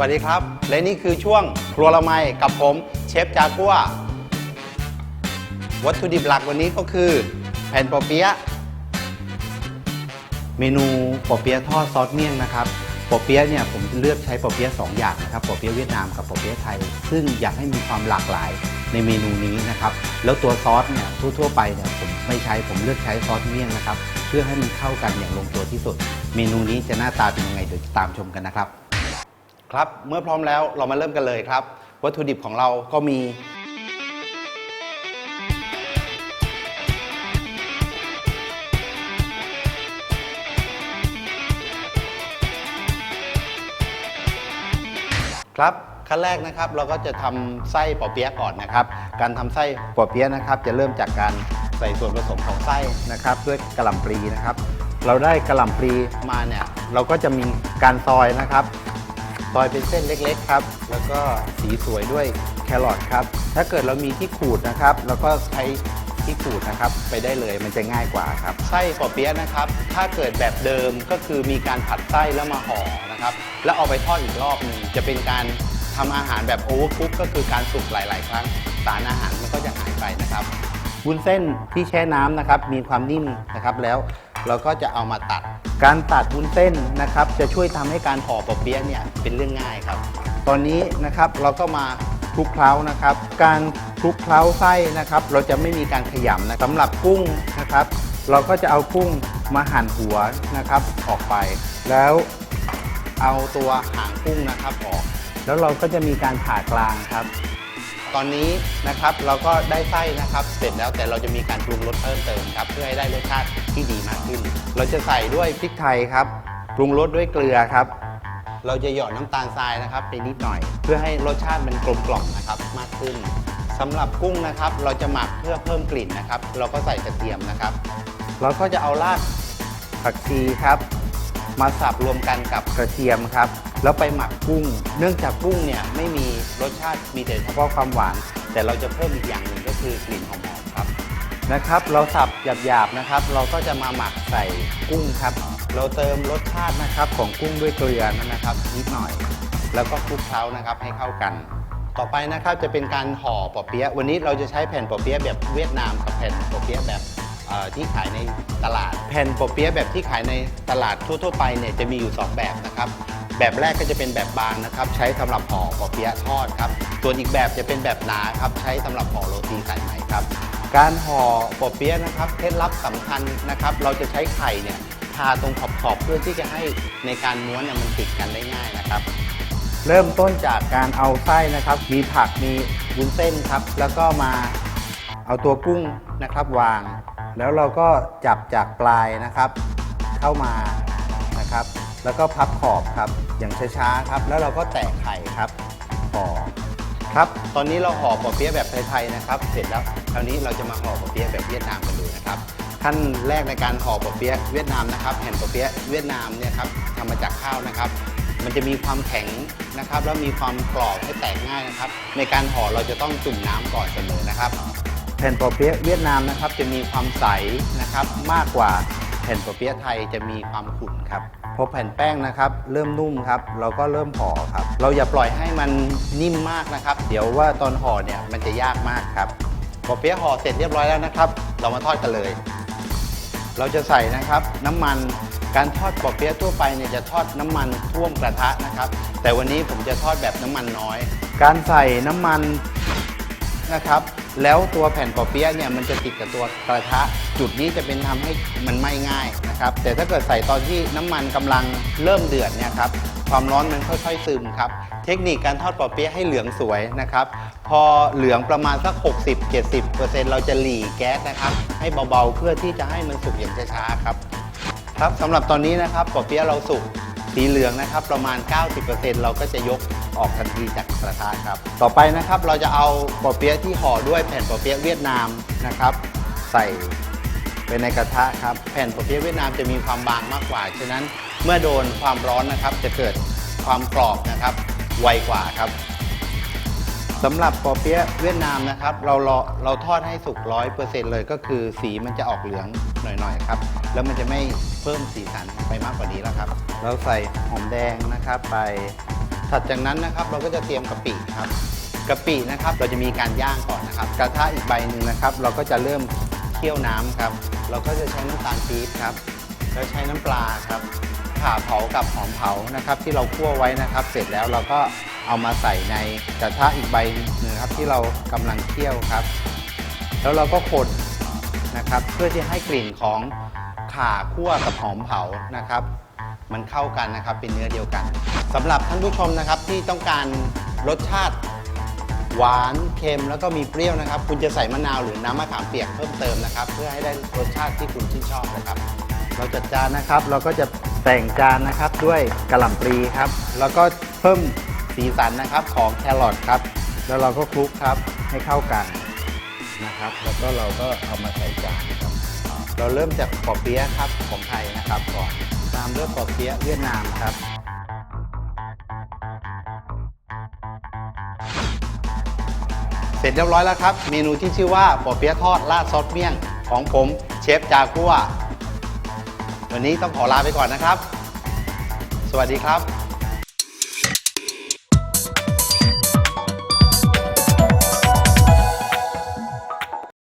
วัสดีครับ และนี่คือช่วงครัวละไมกับผมเชฟจากัว วัตถุดิบหลักวันนี้ก็คือแผ่นปอเปี๊ยะเมนูปอเปี๊ยะทอดซอสเมี่ยงนะครับปอเปี๊ยะเนี่ยผมเลือกใช้ปอเปี๊ยะสองอย่างนะครับปอเปี๊ยะเวียดนามกับปอเปี๊ยะไทย ซึ่งอยากให้มีความหลากหลายในเมนูนี้นะครับ แล้วตัวซอสเนี่ยทั่วๆไปเนี่ยผมไม่ใช้ผมเลือกใช้ซอสเมี่ยงนะครับ เพื่อให้มันเข้ากันอย่างลงตัวที่สุด เมนูนี้จะหน้าตาเป็นยังไงเดี๋ยวตามชมกันนะครับ ครับ เมื่อพร้อมแล้วเรามาเริ่มกันเลยครับ วัตถุดิบของเราก็มี ครับขั้นแรกนะครับเราก็จะทำไส้ปอเปี๊ยะก่อนนะครับ การทำไส้ปอเปี๊ยะนะครับ จะเริ่มจากการใส่ส่วนผสมของไส้นะครับ ด้วยกระหล่ำปลีนะครับ เราได้กระหล่ำปลีมาเนี่ยเราก็จะมีการซอยนะครับ ซอยเป็นเส้นเล็กๆครับ แล้วก็สีสวยด้วยแครอทครับ ถ้าเกิดเรามีที่ขูดนะครับเราก็ใช้ที่ขูดนะครับ ไปได้เลยมันจะง่ายกว่าครับ ไส้ปอเปี๊ยะนะครับ ถ้าเกิดแบบเดิมก็คือมีการผัดไส้แล้วมาห่อนะครับ แล้วเอาไปทอดอีกรอบหนึงจะเป็นการทำอาหารแบบโอเวอร์คุกก็คือการสุกหลาย ๆ ครั้ง สารอาหารมันก็จะหายไปนะครับ วุ้นเส้นที่แช่น้ำนะครับ มีความนิ่มนะครับ แล้ว เราก็จะเอามาตัด การตัดวุ้นเส้นนะครับ จะช่วยทำให้การห่อปอเปี๊ยะเนี่ยเป็นเรื่องง่ายครับ ตอนนี้นะครับเราก็มาคลุกเคล้านะครับ การคลุกเคล้าไส้นะครับ เราจะไม่มีการขยำนะสำหรับกุ้งนะครับ เราก็จะเอากุ้งมาหั่นหัวนะครับออกไป แล้วเอาตัวหางกุ้งนะครับออก แล้วเราก็จะมีการผ่ากลางครับ ตอนนี้นะครับเราก็ได้ไส้นะครับ เสร็จแล้วแต่เราจะมีการปรุงรสเพิ่มเติมครับเพื่อให้ได้รสชาติที่ดีมากขึ้น เราจะใส่ด้วยพริกไทยครับปรุงรสด้วยเกลือครับ เราจะหยอดน้ำตาลทรายนะครับไปนิดหน่อย เพื่อให้รสชาติมันกลมกล่อมนะครับมากขึ้นสำหรับกุ้งนะครับ เราจะหมักเพื่อเพิ่มกลิ่นนะครับ เราก็ใส่กระเทียมนะครับ เราก็จะเอารากผักชีครับ มาสับรวมกันกับกระเทียมครับ แล้วไปหมักกุ้ง เนื่องจากกุ้งเนี่ยไม่มีรสชาติมีแต่เฉพาะความหวาน แต่เราจะเพิ่มอีกอย่างหนึ่งก็คือกลิ่นหอมๆครับนะครับ เราสับหยาบๆนะครับ เราก็จะมาหมักใส่กุ้งครับ เราเติมรสชาตินะครับของกุ้งด้วยเกลือนะครับนิดหน่อย แล้วก็คลุกเคล้านะครับให้เข้ากัน ต่อไปนะครับจะเป็นการห่อปอเปี๊ยะวันนี้เราจะใช้แผ่นปอเปี๊ยะแบบเวียดนามกับแผ่นปอเปี๊ยะแบบที่ขายในตลาด แผ่นปอเปี๊ยะแบบที่ขายในตลาดทั่ว ๆ ไปเนี่ยจะมีอยู่ 2 แบบนะครับ แบบแรกก็จะเป็นแบบบางนะครับ ใช้สำหรับห่อปอเปี๊ยะทอดครับ ส่วนอีกแบบจะเป็นแบบหนาครับ ใช้สำหรับห่อโรตีสายไหมครับ การห่อปอเปี๊ยะนะครับเคล็ดลับสำคัญนะครับ เราจะใช้ไข่เนี่ยทาตรงขอบๆเพื่อที่จะให้ในการม้วนเนี่ยมันติดกันได้ง่ายนะครับ เริ่มต้นจากการเอาไส้นะครับ มีผักมีวุ้นเส้นครับ แล้วก็มาเอาตัวกุ้งนะครับวาง แล้วเราก็จับจากปลายนะครับ เข้ามานะครับ แล้วก็พับขอบครับ อย่างช้าๆครับ แล้วเราก็แตกไข่ครับห่อครับ ตอนนี้เราห่อปอเปี๊ยะแบบไทยๆนะครับ เสร็จแล้วคราวนี้เราจะมาห่อปอเปี๊ยะแบบเวียดนามกันดูนะครับขั้นแรกในการห่อปอเปี๊ยะเวียดนามนะครับแผ่นปอเปี๊ยะเวียดนามเนี่ยครับทำมาจากข้าวนะครับ มันจะมีความแข็งนะครับ แล้วมีความกรอบให้แตกง่ายนะครับ ในการห่อเราจะต้องจุ่มน้ำก่อนเสมอนะครับ แผ่นปอเปี๊ยะเวียดนามนะครับจะมีความใสนะครับมากกว่า ผ่นปอเปี๊ยะไทยจะมีความขุ่นครับพอแผ่นแป้งนะครับ เริ่มนุ่มครับ เราก็เริ่มห่อครับ เราอย่าปล่อยให้มันนิ่มมากนะครับ เดี๋ยวว่าตอนห่อเนี่ยมันจะยากมากครับปอเปี๊ยะห่อเสร็จเรียบร้อยแล้วนะครับ เรามาทอดกันเลย เราจะใส่นะครับน้ำมันการทอดปอเปี๊ยะทั่วไปเนี่ยจะทอดน้ำมันท่วมกระทะนะครับ แต่วันนี้ผมจะทอดแบบน้ำมันน้อย การใส่น้ำมันนะครับ แล้วตัวแผ่นปอเปี๊ยะเนี่ยมันจะติดกับตัวกระทะ จุดนี้จะเป็นทำให้มันไหม้ง่ายนะครับ แต่ถ้าเกิดใส่ตอนที่น้ำมันกำลังเริ่มเดือดเนี่ยครับความร้อนมันค่อยๆซึมครับ เทคนิคการทอดปอเปี๊ยะให้เหลืองสวยนะครับ พอเหลืองประมาณสัก 60-70%เราจะหลีแก๊สนะครับ ให้เบาๆเพื่อที่จะให้มันสุกอย่างช้าๆครับ ครับสำหรับตอนนี้นะครับปอเปี๊ยะเราสุกสีเหลืองนะครับ ประมาณ 90%เราก็จะยก ออกทันทีจากกระทะครับ ต่อไปนะครับเราจะเอาปอเปี๊ยะที่ห่อด้วยแผ่นปอเปี๊ยะเวียดนามนะครับ ใส่ไปในกระทะครับ แผ่นปอเปี๊ยะเวียดนามจะมีความบางมากกว่า ฉะนั้นเมื่อโดนความร้อนนะครับ จะเกิดความกรอบนะครับ ไวกว่าครับสำหรับปอเปี๊ยะเวียดนามนะครับ เราเราเราทอดให้สุกร้อยเปอร์เซ็นต์เลยก็คือสีมันจะออกเหลืองหน่อยๆครับ แล้วมันจะไม่เพิ่มสีสันไปมากกว่านี้แล้วครับ เราใส่หอมแดงนะครับไป ถัดจากนั้นนะครับเราก็จะเตรียมกะปิครับกะปินะครับเราจะมีการย่างก่อนนะครับ กระทะอีกใบหนึ่งนะครับ เราก็จะเริ่มเคี่ยวน้ำครับ เราก็จะใช้น้ำตาลปี๊บครับ แล้วใช้น้ำปลาครับข่าเผากับหอมเผานะครับ ที่เราคั่วไว้นะครับ เสร็จแล้วเราก็เอามาใส่ในกระทะอีกใบหนึ่งครับที่เรากำลังเคี่ยวครับ แล้วเราก็คนนะครับ เพื่อที่ให้กลิ่นของข่าคั่วกับหอมเผานะครับ มันเข้ากันนะครับเป็นเนื้อเดียวกัน สำหรับท่านผู้ชมนะครับที่ต้องการรสชาติ หวานเค็มแล้วก็มีเปรี้ยวนะครับ คุณจะใส่มะนาวหรือน้ำมะขามเปียกเพิ่มเติมนะครับ เพื่อให้ได้รสชาติที่คุณชื่นชอบนะครับ เราจัดจานนะครับ เราก็จะแต่งจานนะครับด้วยกระหล่ำปลีครับ แล้วก็เพิ่มสีสันนะครับของแครอทครับ แล้วเราก็คลุกครับให้เข้ากันนะครับ แล้วก็เราก็เอามาใส่จานครับเราเริ่มจากปอเปี๊ยะครับของไทยนะครับก่อนตามด้วยปอเปี๊ยะเวียดนามครับ เสร็จเรียบร้อยแล้วครับ เมนูที่ชื่อว่าปอเปี๊ยะทอดราดซอสเมี่ยงของผมเชฟจากัววันนี้ต้องขอลาไปก่อนนะครับ สวัสดีครับ